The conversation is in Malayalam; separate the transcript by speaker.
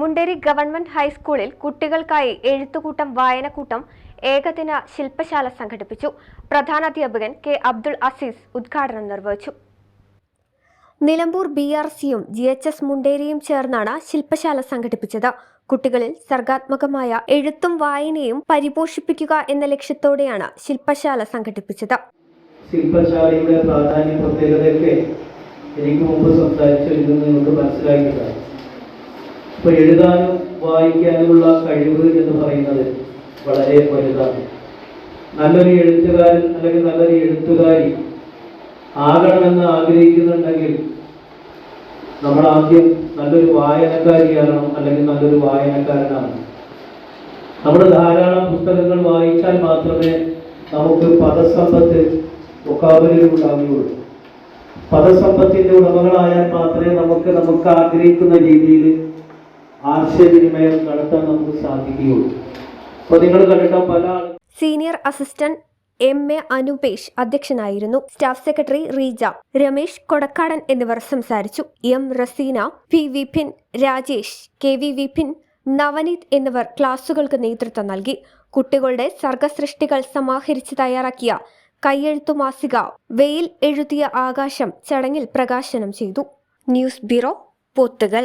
Speaker 1: Munderi government ഹൈസ്കൂളിൽ കുട്ടികൾക്കായി എഴുത്തുകൂട്ടം വായനക്കൂട്ടം ഏകദിന ശില്പശാല സംഘടിപ്പിച്ചു. പ്രധാനാധ്യാപകൻ കെ അബ്ദുൾ അസീസ് ഉദ്ഘാടനം നിർവഹിച്ചു. നിലമ്പൂർ ബി ആർ സിയും ജി എച്ച് എസ് മുണ്ടേരിയും ചേർന്നാണ് ശില്പശാല സംഘടിപ്പിച്ചത്. കുട്ടികളിൽ സർഗാത്മകമായ എഴുത്തും വായനയും പരിപോഷിപ്പിക്കുക എന്ന ലക്ഷ്യത്തോടെയാണ് ശില്പശാല സംഘടിപ്പിച്ചത്.
Speaker 2: ശില്പശാലയുടെ പ്രാധാന്യ പ്രത്യേകതയൊക്കെ എനിക്ക് മുമ്പ് സംസാരിച്ചു നിങ്ങൾക്ക് മനസ്സിലാക്കിയതാണ് ഇപ്പൊ എഴുതാനും വായിക്കാനുമുള്ള കഴിവ് എന്ന് പറയുന്നത് വളരെ വലുതാണ്. നല്ലൊരു എഴുത്തുകാരൻ അല്ലെങ്കിൽ നല്ലൊരു എഴുത്തുകാരി ആകണമെന്ന് ആഗ്രഹിക്കുന്നുണ്ടെങ്കിൽ നമ്മൾ ആദ്യം നല്ലൊരു വായനക്കാരിയാകണം അല്ലെങ്കിൽ നല്ലൊരു വായനക്കാരനാണ്. നമ്മൾ ധാരാളം പുസ്തകങ്ങൾ വായിച്ചാൽ മാത്രമേ നമുക്ക് പദസമ്പത്ത് വൊക്കാബുലറി ഉണ്ടാവുകയുള്ളൂ. പദസമ്പത്തിന്റെ ഉടമകളായാൽ മാത്രമേ നമുക്ക് നമുക്ക് ആഗ്രഹിക്കുന്ന രീതിയിൽ ആശയവിനിമയം നടത്താൻ നമുക്ക് സാധിക്കുകയുള്ളൂ. അപ്പോൾ നിങ്ങൾ കണ്ടിട്ട് പല
Speaker 1: senior assistant M A Anupesh അധ്യക്ഷനായിരുന്നു. സ്റ്റാഫ് സെക്രട്ടറി റീജ രമേശ് കൊടക്കാടൻ എന്നിവർ സംസാരിച്ചു. M Raseena P Vipin Rajesh K V Vipin Navaneeth എന്നിവർ ക്ലാസുകൾക്ക് നേതൃത്വം നൽകി. കുട്ടികളുടെ സർഗസൃഷ്ടികൾ സമാഹരിച്ച് തയ്യാറാക്കിയ കയ്യെഴുത്തു മാസിക വെയിൽ എഴുതിയ ആകാശം ചടങ്ങിൽ പ്രകാശനം ചെയ്തു. News bureau Pothukal.